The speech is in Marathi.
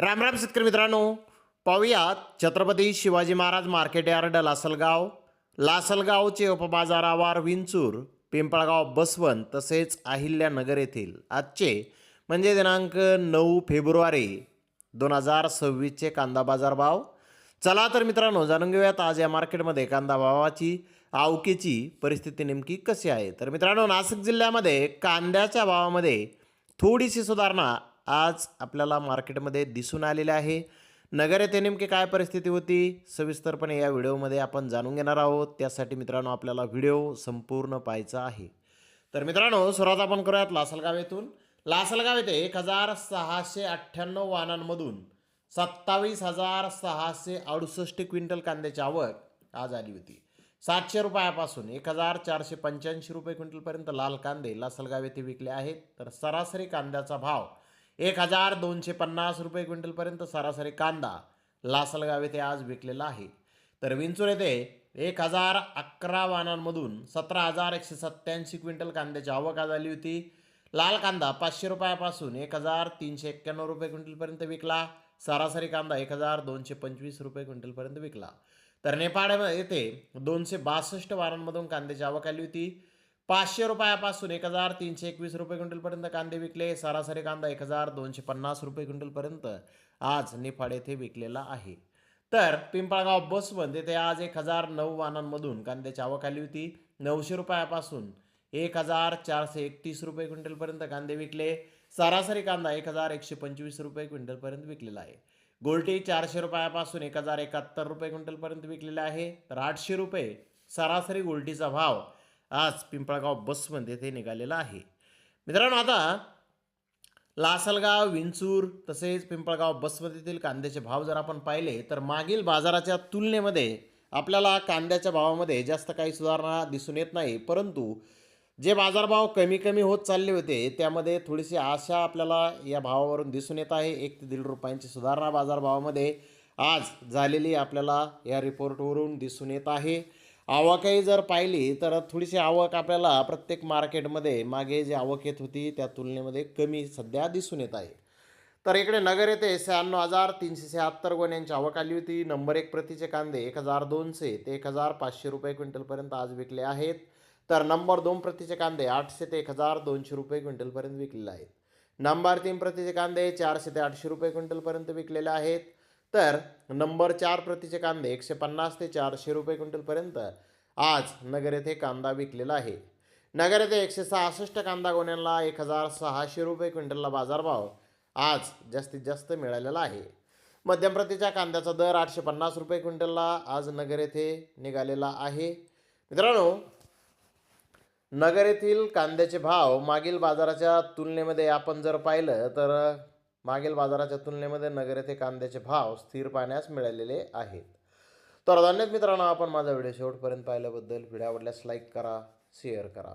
राम राम शेतकरी मित्रांनो. पाहूयात छत्रपती शिवाजी महाराज मार्केट यार्ड लासलगाव. लासलगावचे उपबाजारावर विंचूर पिंपळगाव बसवंत तसेच अहिल्यानगर येथील. आजचे म्हणजे दिनांक नऊ फेब्रुवारी दोन हजार सव्वीसचे कांदा बाजार भाव. चला तर मित्रांनो जाणून घेऊयात आज या मार्केटमध्ये कांदा भावाची आवकेची परिस्थिती नेमकी कशी आहे? तर मित्रांनो नाशिक जिल्ह्यामध्ये कांद्याच्या भावामध्ये थोडीशी सुधारणा आज आपल्याला मार्केटमध्ये दिसून आलेली आहे. नगर येथे नेमकी काय परिस्थिती होती सविस्तरपणे या व्हिडिओमध्ये आपण जाणून घेणार आहोत. त्यासाठी मित्रांनो आपल्याला व्हिडिओ संपूर्ण पाहायचा आहे. तर मित्रांनो सुरुवात आपण करूयात लासलगाव येथून. लासलगाव येथे एक हजार सहाशे अठ्ठ्याण्णव वाहनांमधून सत्तावीस हजार सहाशे अडुसष्ट क्विंटल कांद्याची आवक आज आली होती. सातशे रुपयापासून एक हजार चारशे पंच्याऐंशी रुपये क्विंटलपर्यंत लाल कांदे लासलगाव येथे विकले आहेत. तर सरासरी कांद्याचा भाव एक हजार दोनशे पन्नास रुपये क्विंटलपर्यंत सरासरी कांदा लासलगाव येथे आज विकलेला आहे. तर विंचूर येथे एक हजार अकरा वाहनांमधून सतरा हजार एकशे सत्त्याऐंशी क्विंटल कांद्याची आवक आज आली होती. लाल कांदा पाचशे रुपयापासून एक हजार तीनशे एक्क्याण्णव रुपये क्विंटलपर्यंत विकला. सरासरी कांदा एक हजार दोनशे पंचवीस रुपये क्विंटलपर्यंत विकला. तर नेपाळ येथे दोनशे बासष्ट वाहनांमधून कांद्याची आवक आली होती. पाचशे रुपयापासून एक हजार तीनशे एकवीस रुपये क्विंटलपर्यंत कांदे विकले. सरासरी कांदा एक हजार दोनशे पन्नास रुपये क्विंटलपर्यंत आज निफाड येथे विकलेला आहे. तर पिंपळगाव बसवंत येथे आज एक हजार नऊ वाहनांमधून कांद्याची आवक आली होती. नऊशे रुपयापासून एक हजार चारशे एकतीस रुपये क्विंटलपर्यंत कांदे विकले. सरासरी कांदा एक हजार एकशे पंचवीस रुपये क्विंटलपर्यंत विकलेला आहे. गोल्टी चारशे रुपयापासून एक हजार एकाहत्तर रुपये क्विंटलपर्यंत विकलेला आहे. तर आठशे रुपये सरासरी गोल्टीचा भाव आज पिंपळगाव बसवंत येथे निघालेला आहे. मित्रांनो आता लासलगाव विंचूर तसेच पिंपळगाव बसवंत येथील कांद्याचे भाव जर आपण पाहिले तर मागील बाजाराच्या तुलनेमध्ये आपल्याला कांद्याच्या भावामध्ये जास्त काही सुधारणा दिसून येत नाही. परंतु जे बाजारभाव कमी कमी होत चालले होते त्यामध्ये थोडीशी आशा आपल्याला या भावावरून दिसून येत आहे. एक ते दीड रुपयांची सुधारणा बाजारभावामध्ये आज झालेली आपल्याला या रिपोर्टवरून दिसून येत आहे. आवकही जर पाहिली तर थोडीशी आवक आपल्याला प्रत्येक मार्केटमध्ये मागे जी आवक येत होती त्या तुलनेमध्ये कमी सध्या दिसून येत आहे. तर इकडे नगर येथे शहाण्णव हजार तीनशे शहात्तर गोण्यांची आवक आली होती. नंबर एक प्रतीचे कांदे एक हजार दोनशे ते एक हजार पाचशे रुपये क्विंटलपर्यंत आज विकले आहेत. तर नंबर दोन प्रतीचे कांदे आठशे ते एक हजार दोनशे रुपये क्विंटलपर्यंत विकलेले आहेत. नंबर तीन प्रतीचे कांदे चारशे ते आठशे रुपये क्विंटलपर्यंत विकलेले आहेत. तर नंबर चार प्रतीचे कांदे एकशे पन्नास ते चारशे रुपये क्विंटलपर्यंत. आज नगर येथे कांदा विकलेला आहे. नगर येथे एकशे सहासष्ट कांदा गोण्यांना एक हजार सहाशे रुपये क्विंटलला बाजारभाव आज जास्तीत जास्त मिळालेला आहे. मध्यम प्रतीच्या कांद्याचा दर आठशे पन्नास रुपये क्विंटलला आज नगर येथे निघालेला आहे. मित्रांनो नगर येथील कांद्याचे भाव मागील बाजाराच्या तुलनेमध्ये आपण जर पाहिलं तर मागील बाजाराच्या तुलनेमध्ये नगर येथे कांद्याचे भाव स्थिर पाहण्यास मिळालेले आहेत. तर धन्यवाद मित्रांनो आपण माझा व्हिडिओ शेवटपर्यंत पाहिल्याबद्दल. व्हिडिओ आवडल्यास लाईक करा शेअर करा.